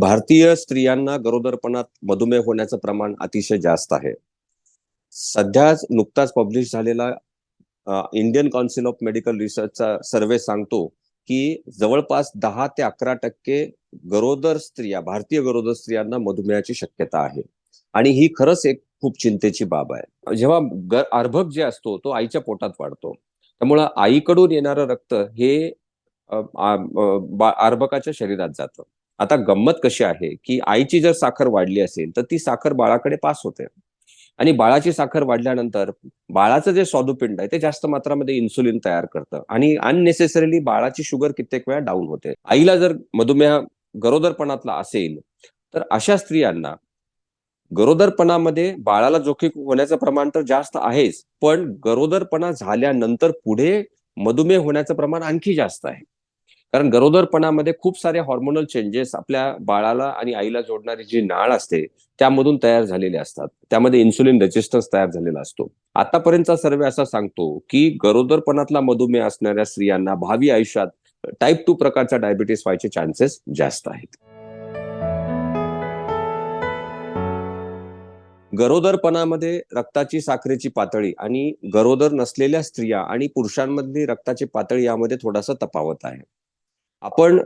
भारतीय स्त्रियांना गरोदरपणात मधुमेह होण्याचं प्रमाण अतिशय जास्त आहे. सध्याच नुकताच पब्लिश झालेला इंडियन काउन्सिल ऑफ मेडिकल रिसर्चचा सर्वे सांगतो की जवळपास दहा ते अकरा टक्के गरोदर स्त्रिया भारतीय गरोदर स्त्रियांना मधुमेहाची शक्यता आहे. आणि ही खरंच एक खूप चिंतेची बाब आहे. जेव्हा अर्भक जे असतो तो आईच्या पोटात वाढतो. त्यामुळं आईकडून येणारं रक्त हे अर्भकाच्या शरीरात जातं. आता गंमत कशी आहे की आईची जर साखर वाढली असेल तर ती साखर बाळाकडे पास होते. आणि बाळाची साखर वाढल्यानंतर बाळाचं जे स्वादुपिंड आहे ते जास्त मात्रामध्ये इन्सुलिन तयार करतं. आणि अननेसेसरीली बाळाची शुगर कित्येक वेळा डाऊन होते. आईला जर मधुमेह गरोदरपणातला असेल तर अशा स्त्रियांना गरोदरपणामध्ये बाळाला जोखीम होण्याचं प्रमाण तर जास्त आहेच पण गरोदरपणा झाल्यानंतर पुढे मधुमेह होण्याचं प्रमाण आणखी जास्त आहे. कारण गरोदरपणामध्ये खूप सारे हॉर्मोनल चेंजेस आपल्या बाळाला आणि आईला जोडणारी जी नाळ असते त्यामधून तयार झालेले असतात. त्यामध्ये इन्सुलिन रेजिस्टन्स तयार झालेला असतो. आतापर्यंतचा सर्वे असा सांगतो की गरोदरपणातला मधुमेह असणाऱ्या स्त्रियांना भावी आयुष्यात टाईप टू प्रकारचा डायबिटीस व्हायचे चान्सेस जास्त आहेत. गरोदरपणामध्ये रक्ताची साखरेची पातळी आणि गरोदर नसलेल्या स्त्रिया आणि पुरुषांमधली रक्ताची पातळी यामध्ये थोडासा तफावत आहे. आपण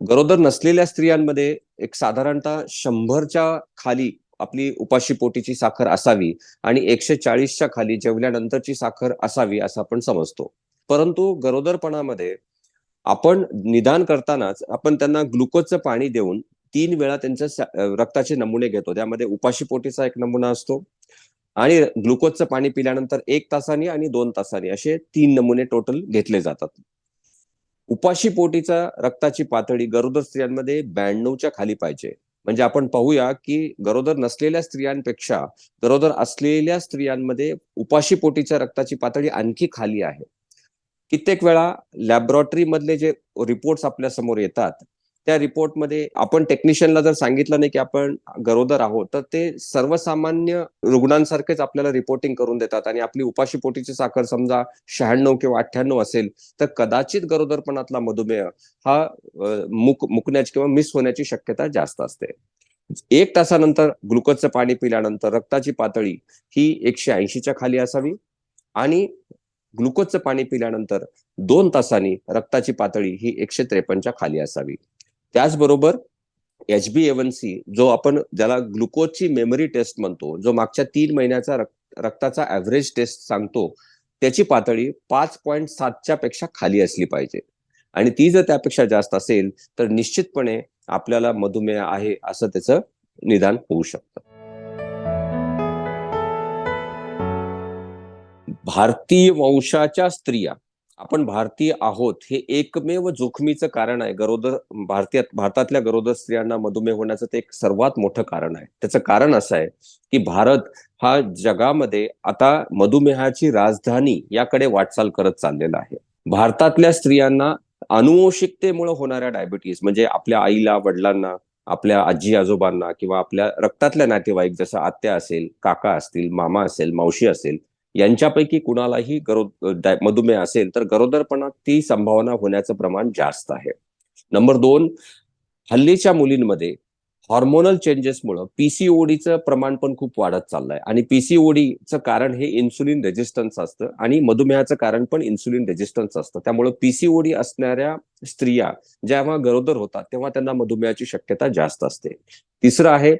गरोदर नसलेल्या स्त्रियांमध्ये एक साधारणतः शंभरच्या खाली आपली उपाशी पोटीची साखर असावी आणि एकशे चाळीसच्या खाली जेवल्यानंतरची साखर असावी असं आपण समजतो. परंतु गरोदरपणामध्ये आपण निदान करतानाच आपण त्यांना ग्लुकोजचं पाणी देऊन तीन वेळा त्यांच्या रक्ताचे नमुने घेतो. त्यामध्ये उपाशी पोटीचा एक नमुना असतो आणि ग्लुकोजचं पाणी पिल्यानंतर एक तासाने आणि दोन तासाने असे तीन नमुने टोटल घेतले जातात. उपाशी पोटीचा रक्ताची पातळी गरोदर स्त्रियांमध्ये ब्याण्णवच्या खाली पाहिजे. म्हणजे आपण पाहूया की गरोदर नसलेल्या स्त्रियांपेक्षा गरोदर असलेल्या स्त्रियांमध्ये उपाशी पोटीच्या रक्ताची पातळी आणखी खाली आहे. कित्येक वेळा लॅबोरेटरी मधले जे रिपोर्ट्स आपल्यासमोर येतात त्या रिपोर्टमध्ये आपण टेक्निशियनला जर सांगितलं नाही की आपण गरोदर आहोत तर ते सर्वसामान्य रुग्णांसारखेच आपल्याला रिपोर्टिंग करून देतात. आणि आपली उपाशीपोटीची साखर समजा शहाण्णव किंवा अठ्ठ्याण्णव असेल तर कदाचित गरोदरपणातला मधुमेह हा मुक मुकण्याची किंवा मिस होण्याची शक्यता जास्त असते. एक तासानंतर ग्लुकोजचं पाणी पिल्यानंतर रक्ताची पातळी ही एकशे ऐंशीच्या खाली असावी आणि ग्लुकोजचं पाणी पिल्यानंतर दोन तासांनी रक्ताची पातळी ही एकशे त्रेपन्नच्या खाली असावी. त्याचबरोबर एच बी एवन सी जो आपण ज्याला ग्लुकोजची मेमरी टेस्ट म्हणतो जो मागच्या तीन महिन्याचा रक्ताचा ऍव्हरेज टेस्ट सांगतो त्याची पातळी पाच पॉईंट सातच्या पेक्षा खाली असली पाहिजे. आणि ती जर त्यापेक्षा जास्त असेल तर निश्चितपणे आपल्याला मधुमेह आहे असं त्याचं निदान होऊ शकतं. भारतीय वंशाच्या स्त्रिया आपण भारतीय आहोत हे एकमेव जोखमीचं कारण आहे. गरोदर भारतीयात भारतातल्या गरोदर स्त्रियांना मधुमेह होण्याचं ते एक सर्वात मोठं कारण आहे. त्याचं कारण असं आहे की भारत हा जगामध्ये आता मधुमेहाची राजधानी याकडे वाटचाल करत चाललेला आहे. भारतातल्या स्त्रियांना अनुवंशिकतेमुळे होणाऱ्या डायबिटीज म्हणजे आपल्या आईला वडिलांना आपल्या आजी आजोबांना किंवा आपल्या रक्तातल्या नातेवाईक जसं आत्या असेल काका असतील मामा असेल मावशी असेल यांच्यापैकी कुणालाही गरो मधुमेह असेल तर गरोदरपणात ती संभावना होण्याचं प्रमाण जास्त आहे. नंबर दोन हल्लीच्या मुलींमध्ये हॉर्मोनल चेंजेसमुळं पीसीओडीचं प्रमाण पण खूप वाढत चाललंय. आणि पीसीओडीचं कारण हे इन्सुलिन रेजिस्टन्स असतं आणि मधुमेहाचं कारण पण इन्सुलिन रेजिस्टन्स असतं. त्यामुळे पीसीओडी असणाऱ्या स्त्रिया जेव्हा गरोदर होतात तेव्हा त्यांना मधुमेहाची शक्यता जास्त असते. तिसरं आहे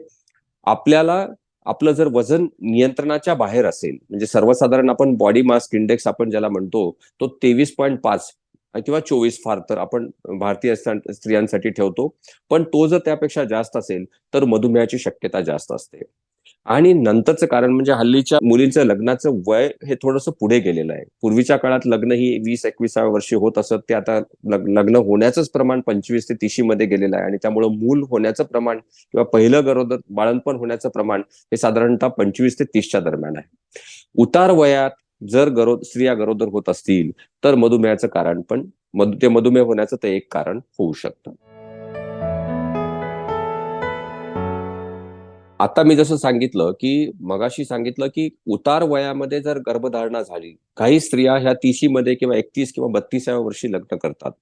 आपल्याला आपलं जर वजन नियंत्रणाच्या बाहेर असेल म्हणजे सर्वसाधारण आपण बॉडी मास इंडेक्स आपण ज्याला म्हणतो तो तेवीस पॉईंट पाच किंवा चोवीस फार तर आपण भारतीय स्त्रियांसाठी ठेवतो. पण तो जर त्यापेक्षा जास्त असेल तर मधुमेहाची शक्यता जास्त असते. आणि नंतरचं कारण म्हणजे हल्लीच्या मुलींचं लग्नाचं वय हे थोडंसं पुढे गेलेलं आहे. पूर्वीच्या काळात लग्न ही वीस एकविसाव्या वर्षी होत असत. ते आता लग्न होण्याचंच प्रमाण पंचवीस ते तीशी मध्ये गेलेलं आहे आणि त्यामुळे मूल होण्याचं प्रमाण किंवा पहिलं गरोदर बाळणपण होण्याचं प्रमाण हे साधारणतः पंचवीस ते तीसच्या दरम्यान आहे. उतार वयात जर गरो स्त्रिया गरोदर होत असतील तर मधुमेहाचं कारण पण ते मधुमेह होण्याचं ते एक कारण होऊ शकतं. आता मी जसं सांगितलं की मगाशी सांगितलं की उतार वयामध्ये जर गर्भधारणा झाली काही स्त्रिया ह्या तीशी मध्ये किंवा एकतीस किंवा बत्तीसाव्या वर्षी लग्न करतात.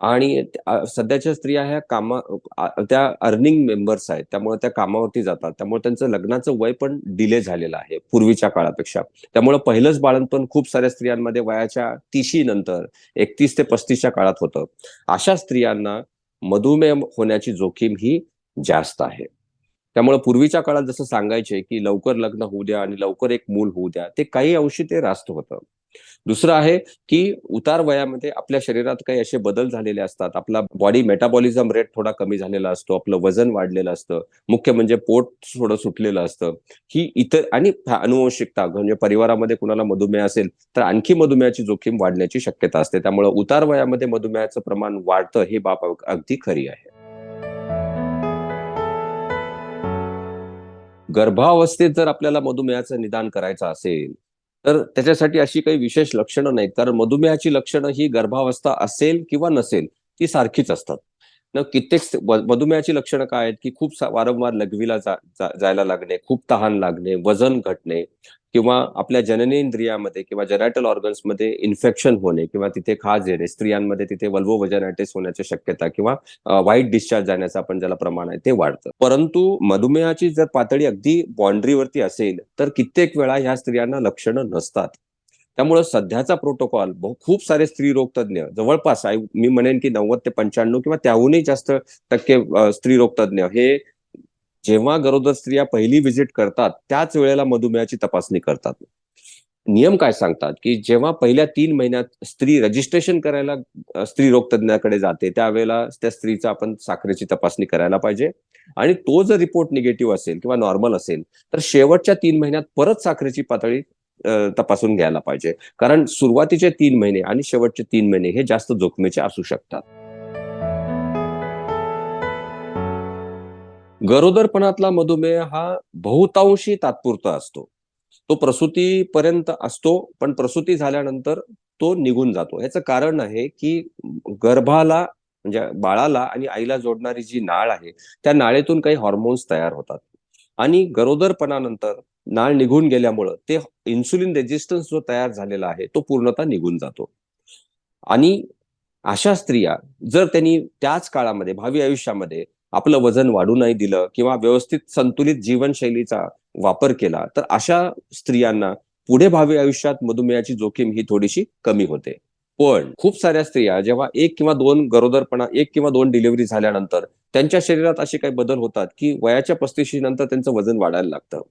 आणि सध्याच्या स्त्रिया ह्या कामा त्या अर्निंग मेंबर्स आहेत त्यामुळे त्या कामावरती जातात. त्यामुळे त्यांचं लग्नाचं वय पण डिले झालेलं आहे पूर्वीच्या काळापेक्षा. त्यामुळे पहिलंच बाळंतपण खूप साऱ्या स्त्रियांमध्ये वयाच्या तीशी नंतर एकतीस ते पस्तीसच्या काळात होतं. अशा स्त्रियांना मधुमेह होण्याची जोखीम ही जास्त आहे. त्यामुळे पूर्वीच्या काळात जसं सांगायचे की लवकर लग्न होऊ द्या आणि लवकर एक मूल होऊ द्या ते काही अंशी ते रास्त होतं. दुसरं आहे की उतार वयामध्ये आपल्या शरीरात काही असे बदल झालेले असतात. आपला बॉडी मेटाबॉलिझम रेट थोडा कमी झालेला असतो आपलं वजन वाढलेलं असतं मुख्य म्हणजे पोट थोडं सुटलेलं असतं. ही इतर आणि अनुवंशिकता म्हणजे परिवारामध्ये कुणाला मधुमेह असेल तर आणखी मधुमेहाची जोखीम वाढण्याची शक्यता असते. त्यामुळे उतार वयामध्ये मधुमेहाचं प्रमाण वाढतं ही बाब अगदी खरी आहे. गर्भावस्थेत जर आपल्याला मधुमेहाचं निदान करायचं असेल तर त्याच्यासाठी अशी काही विशेष लक्षणं नाहीत. कारण मधुमेहाची लक्षणं ही गर्भावस्था असेल किंवा नसेल ती सारखीच असतात. न कित्येक मधुमेहाची लक्षणं काय आहेत की खूप वारंवार लघवीला जा, जा, जायला लागणे खूप तहान लागणे वजन घटणे किंवा आपल्या जननेंद्रियामध्ये किंवा जेनायटल ऑर्गन्समध्ये इन्फेक्शन होणे किंवा तिथे खाज येणे स्त्रियांमध्ये तिथे वल्वो वजनायटिस होण्याची शक्यता किंवा वाईट डिस्चार्ज जाण्याचं आपण ज्याला प्रमाण आहे ते वाढतं. परंतु मधुमेहाची जर पातळी अगदी बाउंड्रीवरती असेल तर कित्येक वेळा ह्या स्त्रियांना लक्षणं नसतात. त्यामुळे सध्याचा प्रोटोकॉल खूप सारे स्त्री रोग जवळपास मी म्हणेन की नव्वद ते पंच्याण्णव किंवा त्याहूनही जास्त टक्के स्त्री रोग तज्ञ हे जेव्हा गरोदर स्त्रिया पहिली व्हिजिट करतात त्याच वेळेला मधुमेहाची तपासणी करतात. नियम काय सांगतात? की जेव्हा पहिल्या तीन महिन्यात स्त्री रजिस्ट्रेशन करायला स्त्री रोग तज्ञाकडे जाते त्यावेळेला त्या स्त्रीचा आपण साखरेची तपासणी करायला पाहिजे. आणि तो जर रिपोर्ट निगेटिव्ह असेल किंवा नॉर्मल असेल तर शेवटच्या तीन महिन्यात परत साखरेची पातळी तपासून घ्यायला पाहिजे. कारण सुरुवातीचे तीन महिने आणि शेवटचे तीन महिने हे जास्त जोखमीचे असू शकतात. गरोदरपणातला मधुमेह हा बहुतांशी तात्पुरता असतो. तो प्रसूतीपर्यंत असतो पण प्रसूती झाल्यानंतर तो निघून जातो. याचं कारण आहे की गर्भाला म्हणजे बाळाला आणि आईला जोडणारी जी नाळ आहे त्या नाळेतून काही हॉर्मोन्स तयार होतात. आणि गरोदरपणानंतर नाळ निघून गेल्यामुळं ते इन्सुलिन रेजिस्टन्स जो तयार झालेला आहे तो पूर्णतः निघून जातो. आणि अशा स्त्रिया जर त्यांनी त्याच काळामध्ये भावी आयुष्यामध्ये आपलं वजन वाढू नाही दिलं किंवा व्यवस्थित संतुलित जीवनशैलीचा वापर केला तर अशा स्त्रियांना पुढे भावी आयुष्यात मधुमेहाची जोखीम ही थोडीशी कमी होते. पण खूप साऱ्या स्त्रिया जेव्हा एक किंवा दोन गरोदरपणा एक किंवा दोन डिलिव्हरी झाल्यानंतर त्यांच्या शरीरात असे काही बदल होतात की वयाच्या पस्तीशी नंतर त्यांचं वजन वाढायला लागतं.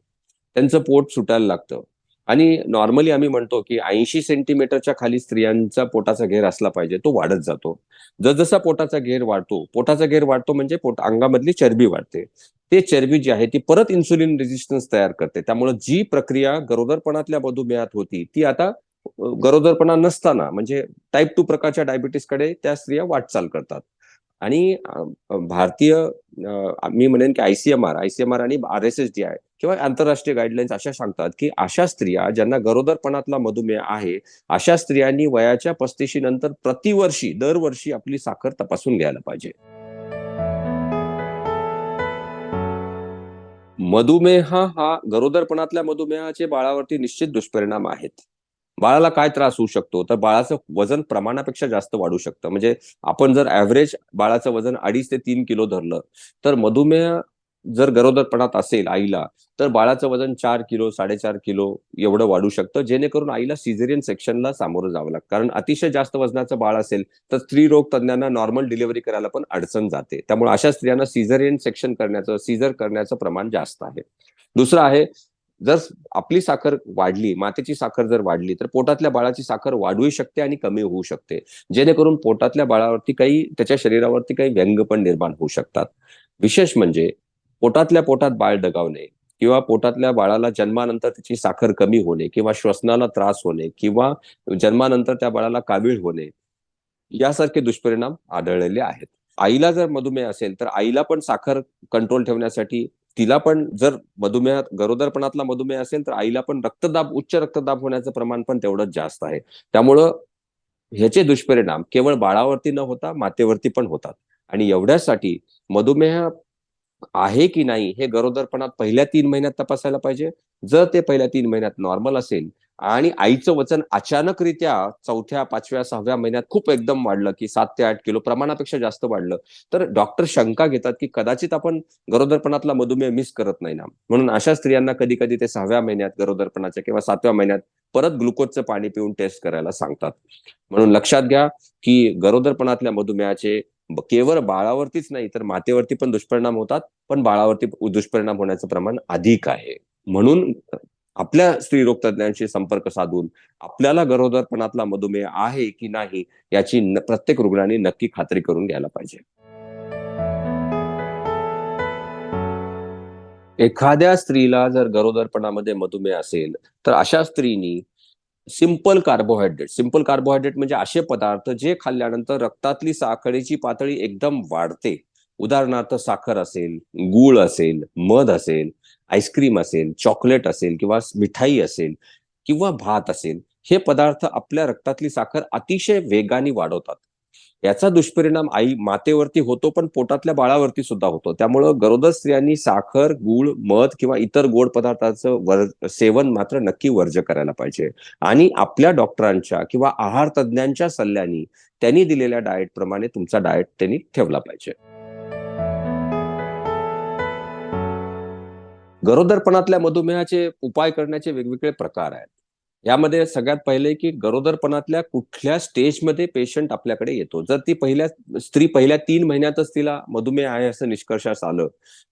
त्यांचं पोट सुटायला लागतं. आणि नॉर्मली आम्ही म्हणतो की ऐंशी सेंटीमीटरच्या खाली स्त्रियांचा पोटाचा घेर असला पाहिजे तो वाढत जातो. जसजसा पोटाचा घेर वाढतो पोटाचा घेर वाढतो म्हणजे पोट अंगामधली चरबी वाढते. ते चरबी जी आहे ती परत इन्सुलिन रेजिस्टन्स तयार करते. त्यामुळे जी प्रक्रिया गरोदरपणातल्या मधुमेहात होती ती आता गरोदरपणा नसताना म्हणजे टाईप टू प्रकारच्या डायबिटीसकडे त्या स्त्रिया वाटचाल करतात. आणि भारतीय मी म्हणेन की आयसीएमआर आयसीएमआर आणि R S S D I किंवा आंतरराष्ट्रीय गाईडलाईन्स अशा सांगतात की अशा स्त्रिया ज्यांना गरोदरपणातला मधुमेह आहे अशा स्त्रियांनी वयाच्या पस्तीशी नंतर प्रतिवर्षी दरवर्षी आपली साखर तपासून घ्यायला पाहिजे. मधुमेह हा गरोदरपणातल्या मधुमेहाचे बाळावरती निश्चित दुष्परिणाम आहेत. बाळाला काय त्रास होऊ शकतो? तर बाळाचं वजन प्रमाणापेक्षा जास्त वाढू शकतं. म्हणजे आपण जर ऍव्हरेज बाळाचं वजन अडीच ते तीन किलो धरलं तर मधुमेह जर गरोदरपणात असेल आईला तर बाळाचं वजन चार किलो साडेचार किलो एवढं वाढू शकतं जेणेकरून आईला सिझेरियन सेक्शनला सामोरं जावं लागतं. कारण अतिशय जास्त वजनाचं बाळ असेल तर स्त्री रोग तज्ञांना नॉर्मल डिलिव्हरी करायला पण अडचण जाते. त्यामुळे अशा स्त्रियांना सिझेरियन सेक्शन करण्याचं सीझर करण्याचं प्रमाण जास्त आहे. दुसरं आहे जर आपली साखर वाढली मातेची साखर जर वाढली तर पोटातल्या बाळाची साखर वाढू शकते आणि कमी होऊ शकते. जेणेकरून पोटातल्या बाळावरती काही त्याच्या शरीरावरती काही व्यंग पण निर्माण होऊ शकतात. विशेष म्हणजे पोटातल्या पोटात बाळ डगावणे किंवा पोटातल्या बाळाला जन्मानंतर त्याची साखर कमी होणे किंवा श्वसनाला त्रास होणे किंवा जन्मानंतर त्या बाळाला कावीळ होणे यासारखे दुष्परिणाम आढळलेले आहेत. आईला जर मधुमेह असेल तर आईला पण साखर कंट्रोल ठेवण्यासाठी तिला पण जर मधुमेहात गरोदरपणातला मधुमेह असेल तर आईला पण रक्तदाब उच्च रक्तदाब होण्याचं प्रमाण पण तेवढंच जास्त आहे. त्यामुळं ह्याचे दुष्परिणाम केवळ बाळावरती न होता मातेवरती पण होतात. आणि एवढ्यासाठी मधुमेह आहे की नाही हे गरोदरपणात पहिल्या तीन महिन्यात तपासायला पाहिजे. जर ते पहिल्या तीन महिन्यात नॉर्मल असेल आणि आईचं वजन अचानकरित्या चौथ्या पाचव्या सहाव्या महिन्यात खूप एकदम वाढलं की सात ते आठ किलो प्रमाणापेक्षा जास्त वाढलं तर डॉक्टर शंका घेतात की कदाचित आपण गरोदरपणातला मधुमेह मिस करत नाही ना. म्हणून अशा स्त्रियांना कधी कधी ते सहाव्या महिन्यात गरोदरपणाच्या किंवा सातव्या महिन्यात परत ग्लुकोजचं पाणी पिऊन टेस्ट करायला सांगतात. म्हणून लक्षात घ्या की गरोदरपणातल्या मधुमेहाचे केवळ बाळावरतीच नाही तर मातेवरती पण दुष्परिणाम होतात पण बाळावरती दुष्परिणाम होण्याचं प्रमाण अधिक आहे. म्हणून आपल्या स्त्रीरोग तज्ञांशी संपर्क साधून आपल्याला गरोदरपणातला मधुमेह आहे की नाही याची न- प्रत्येक रुग्णाने नक्की खात्री करून घ्यायला पाहिजे. एखाद्या स्त्रीला जर गरोदरपणामध्ये मधुमेह असेल तर अशा स्त्रीनी सिंपल कार्बोहायड्रेट. सिंपल कार्बोहायड्रेट म्हणजे असे पदार्थ जे खाल्ल्यानंतर रक्तातली साखरेची पातळी एकदम वाढते. उदाहरणार्थ साखर असेल गूळ असेल मध असेल आईस्क्रीम असेल चॉकलेट असेल किंवा मिठाई असेल किंवा भात असेल हे पदार्थ आपल्या रक्तातली साखर अतिशय वेगाने वाढवतात. याचा दुष्परिणाम आई मातेवरती होतो पण पोटातल्या बाळावरती सुद्धा होतो. त्यामुळं गरोदर स्त्रियांनी साखर गूळ मध किंवा इतर गोड पदार्थाचं वर सेवन मात्र नक्की वर्ज करायला पाहिजे. आणि आपल्या डॉक्टरांच्या किंवा आहार तज्ज्ञांच्या सल्ल्याने त्यांनी दिलेल्या डाएट प्रमाणे तुमचा डाएट त्यांनी ठेवला पाहिजे. गरोदरपणातल्या मधुमेहाचे उपाय करण्याचे वेगवेगळे प्रकार आहेत. यामध्ये सगळ्यात पहिले की गरोदरपणातल्या कुठल्या स्टेजमध्ये पेशंट आपल्याकडे येतो. जर ती पहिल्या स्त्री पहिल्या तीन महिन्यातच तिला मधुमेह आहे असं निष्कर्षास आलं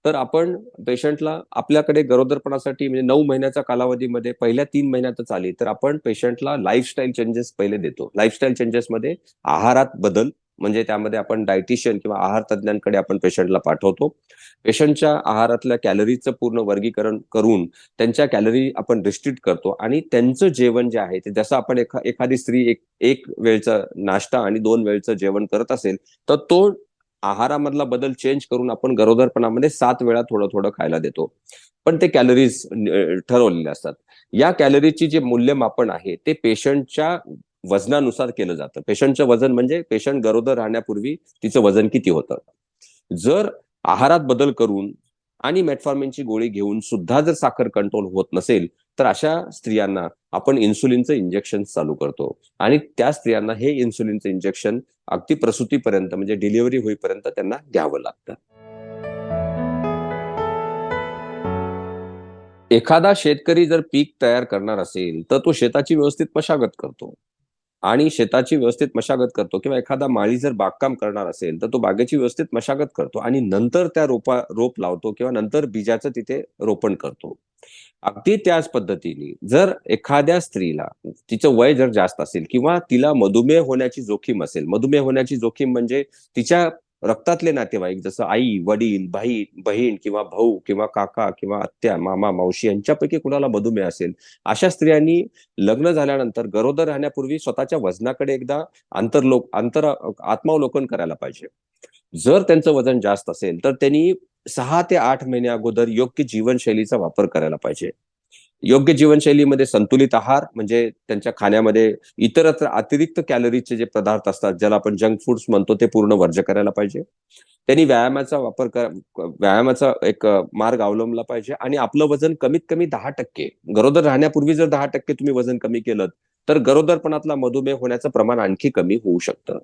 तर आपण पेशंटला आपल्याकडे गरोदरपणासाठी म्हणजे नऊ महिन्याच्या कालावधीमध्ये पहिल्या तीन महिन्यातच आली तर आपण पेशंटला लाईफस्टाईल चेंजेस पहिले देतो. लाईफस्टाईल चेंजेसमध्ये आहारात बदल म्हणजे त्यामध्ये आपण डायटिशियन किंवा आहार तज्ज्ञांकडे आपण पेशंटला पाठवतो. पेशंटच्या आहारातल्या कॅलरीचं पूर्ण वर्गीकरण करून त्यांच्या कॅलरी आपण रिस्ट्रिक्ट करतो आणि त्यांचं जेवण जे आहे ते जसं आपण एखा एखादी स्त्री एक एक वेळचा नाश्ता आणि दोन वेळचं जेवण करत असेल तर तो आहारामधला बदल चेंज करून आपण गरोदरपणामध्ये सात वेळा थोडं थोडं खायला देतो. पण ते कॅलरीज ठरवलेले असतात. या कॅलरीची जे मूल्यमापन आहे ते पेशंटच्या वजनानुसार केलं जातं. पेशंटचं वजन म्हणजे पेशंट गरोदर राहण्यापूर्वी तिचं वजन किती होतं. जर आहारात बदल करून आणि मेटफॉर्मिनची गोळी घेऊन सुद्धा जर साखर कंट्रोल होत नसेल तर अशा स्त्रियांना आपण इन्सुलिनचं इंजेक्शन चालू करतो. आणि त्या स्त्रियांना हे इन्सुलिनचं इंजेक्शन अगदी प्रसूतीपर्यंत म्हणजे डिलिव्हरी होईपर्यंत त्यांना द्यावं लागतं. एखादा शेतकरी जर पीक तयार करणार असेल तर तो शेताची व्यवस्थित मशागत करतो. आणि शेताची व्यवस्थित मशागत करतो किंवा एखादा माळी जर बागकाम करणार असेल तर तो बागेची व्यवस्थित मशागत करतो आणि नंतर त्या रोपा रोप लावतो किंवा नंतर बीजाचं तिथे रोपण करतो. अगदी त्याच पद्धतीने जर एखाद्या स्त्रीला तिचं वय जर जास्त असेल किंवा तिला मधुमेह होण्याची जोखीम असेल मधुमेह होण्याची जोखीम म्हणजे तिच्या रक्तातले नातेवाईक जसं आई वडील भाई बहीण किंवा भाऊ किंवा काका किंवा आत्या मामा मावशी यांच्यापैकी कुणाला मधुमेह असेल अशा स्त्रियांनी लग्न झाल्यानंतर गरोदर राहण्यापूर्वी स्वतःच्या वजनाकडे एकदा आंतरलोक आंतर आत्मावलोकन करायला पाहिजे. जर त्यांचं वजन जास्त असेल तर त्यांनी सहा ते आठ महिने अगोदर योग्य जीवनशैलीचा वापर करायला पाहिजे. योग्य जीवनशैलीमध्ये संतुलित आहार म्हणजे त्यांच्या खाण्यामध्ये इतरत्र अतिरिक्त कॅलरीचे जे पदार्थ असतात ज्याला आपण जंक फूड्स म्हणतो ते पूर्ण वर्ज्य करायला पाहिजे. त्यांनी व्यायामाचा वापर कर व्यायामाचा एक मार्ग अवलंबला पाहिजे आणि आपलं वजन कमीत कमी दहा टक्के. गरोदर राहण्यापूर्वी जर दहा टक्के तुम्ही वजन कमी केलं तर गरोदरपणातला मधुमेह होण्याचं प्रमाण आणखी कमी होऊ शकतं.